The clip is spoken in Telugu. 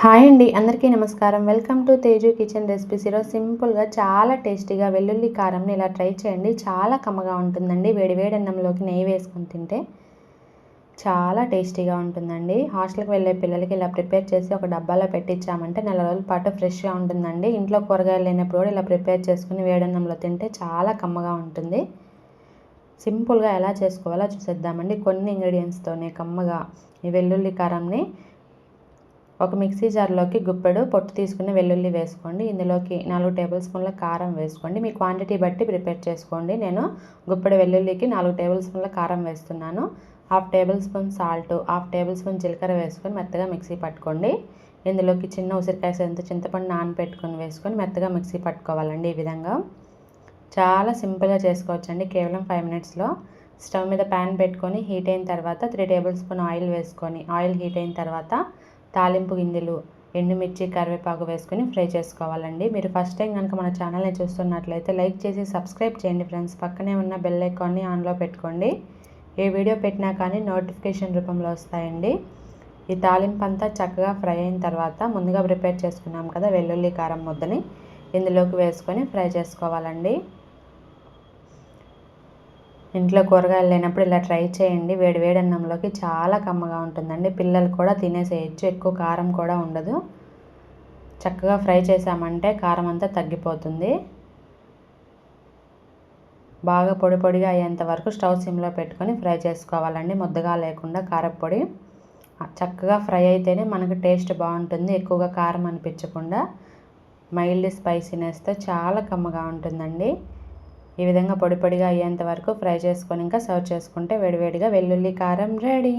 హాయ్ అండి అందరికీ నమస్కారం. Welcome to Teju kitchen recipes. ఈరోజు సింపుల్గా చాలా టేస్టీగా వెల్లుల్లి కారంని ఇలా ట్రై చేయండి. చాలా కమ్మగా ఉంటుందండి. వేడి అన్నంలోకి నెయ్యి వేసుకొని తింటే చాలా టేస్టీగా ఉంటుందండి. హాస్టల్కి వెళ్ళే పిల్లలకి ఇలా ప్రిపేర్ చేసి ఒక డబ్బాలో పెట్టించామంటే నెల రోజుల పాటు ఫ్రెష్గా ఉంటుందండి. ఇంట్లో కూరగాయలు లేనప్పుడు కూడా ఇలా ప్రిపేర్ చేసుకుని వేడన్నంలో తింటే చాలా కమ్మగా ఉంటుంది. సింపుల్గా ఎలా చేసుకోవాలో చూసేద్దామండి. కొన్ని ఇంగ్రీడియంట్స్తోనే కమ్మగా ఈ వెల్లుల్లి కారంని ఒక మిక్సీ జార్లోకి గుప్పెడు పొట్టు తీసుకుని వెల్లుల్లి వేసుకోండి. ఇందులోకి నాలుగు టేబుల్ స్పూన్ల కారం వేసుకోండి. మీ క్వాంటిటీ బట్టి ప్రిపేర్ చేసుకోండి. నేను గుప్పెడు వెల్లుల్లికి నాలుగు టేబుల్ స్పూన్ల కారం వేస్తున్నాను. Half tablespoon salt half tablespoon జీలకర్ర వేసుకొని మెత్తగా మిక్సీ పట్టుకోండి. ఇందులోకి చిన్న ఉసిరికాయ సెంత చింతపండు నానబెట్టుకొని వేసుకొని మెత్తగా మిక్సీ పట్టుకోవాలండి ఈ విధంగా. చాలా సింపుల్గా చేసుకోవచ్చండి. కేవలం ఫైవ్ మినిట్స్లో స్టవ్ మీద ప్యాన్ పెట్టుకొని హీట్ అయిన తర్వాత త్రీ టేబుల్ స్పూన్ ఆయిల్ వేసుకొని ఆయిల్ హీట్ అయిన తర్వాత తాలింపు గింజలు ఎండుమిర్చి కరివేపాకు వేసుకొని ఫ్రై చేసుకోవాలండి. మీరు ఫస్ట్ టైం కనుక మన ఛానల్ని చూస్తున్నట్లయితే లైక్ చేసి సబ్స్క్రైబ్ చేయండి ఫ్రెండ్స్. పక్కనే ఉన్న బెల్ ఐకాన్ని ఆన్లో పెట్టుకోండి. ఏ వీడియో పెట్టినా కానీ నోటిఫికేషన్ రూపంలో వస్తాయండి. ఈ తాలింపు అంతా చక్కగా ఫ్రై అయిన తర్వాత ముందుగా ప్రిపేర్ చేసుకున్నాం కదా వెల్లుల్లి కారం ముద్దని. ఇందులోకి వేసుకొని ఫ్రై చేసుకోవాలండి. ఇంట్లో కూరగాయలు లేనప్పుడు ఇలా ట్రై చేయండి. వేడి వేడి అన్నంలోకి చాలా కమ్మగా ఉంటుందండి. పిల్లలు కూడా తినేసేయచ్చు. ఎక్కువ కారం కూడా ఉండదు. చక్కగా ఫ్రై చేసామంటే కారం అంతా తగ్గిపోతుంది. బాగా పొడి పొడిగా అయ్యేంత వరకు స్టవ్ సిమ్లో పెట్టుకొని ఫ్రై చేసుకోవాలండి. ముద్దగా లేకుండా కారపొడి. చక్కగా ఫ్రై అయితేనే మనకు టేస్ట్ బాగుంటుంది. ఎక్కువగా కారం అనిపించకుండా మైల్డ్ స్పైసీనెస్తో చాలా కమ్మగా ఉంటుందండి. ఈ విధంగా పొడి పొడిగా అయ్యేంత వరకు ఫ్రై చేసుకొని ఇంకా సర్వ్ చేసుకుంటే వేడివేడిగా వెల్లుల్లి కారం రెడీ.